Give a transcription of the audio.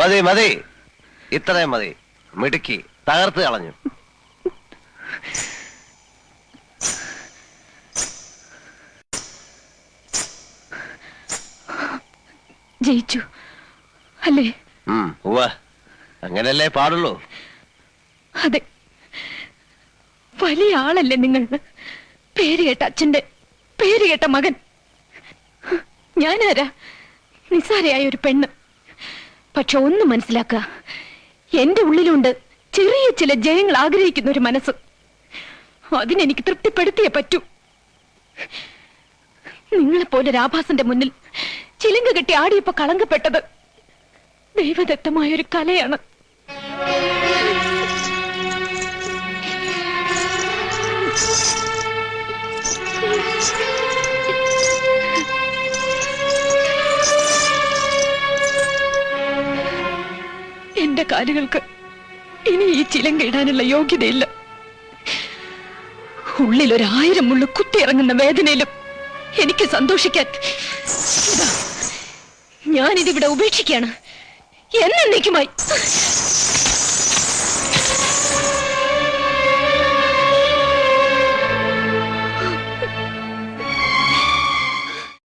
മതി മതി. ഇത്രയും മതി. മിടുക്കി. തകർത്ത് കളഞ്ഞു. ജയിച്ചു. അല്ലേ? അങ്ങനല്ലേ പാടുള്ളൂ. അതെ. വലിയ ആളല്ലേ നിങ്ങൾ. പേര് കേട്ട അച്ഛന്റെ പേര് കേട്ട മകൻ. ഞാനാരാ? നിസ്സാരയായ ഒരു പെണ്ണ്. പക്ഷെ ഒന്ന് മനസ്സിലാക്കുക എന്റെ ഉള്ളിലുണ്ട് ചെറിയ ചില ജയങ്ങൾ ആഗ്രഹിക്കുന്ന ഒരു മനസ്സ്. അതിനെനിക്ക് തൃപ്തിപ്പെടുത്തിയേ പറ്റൂ. നിങ്ങളെപ്പോലെ രാഭാസന്റെ മുന്നിൽ ചിലങ്ക കെട്ടി ആടിയപ്പോ കളങ്കപ്പെട്ടത് ദൈവദത്തമായ ഒരു കലയാണ്. എന്റെ കാലുകൾക്ക് ഇനി ഈ ചിലം കേടാനുള്ള യോഗ്യതയില്ല. ഉള്ളിൽ ഒരായിരം കുത്തി കുത്തിയിറങ്ങുന്ന വേദനയിലും എനിക്ക് സന്തോഷിക്കാൻ ഞാനിതിവിടെ ഉപേക്ഷിക്കുകയാണ്. എന്നേക്കുമായി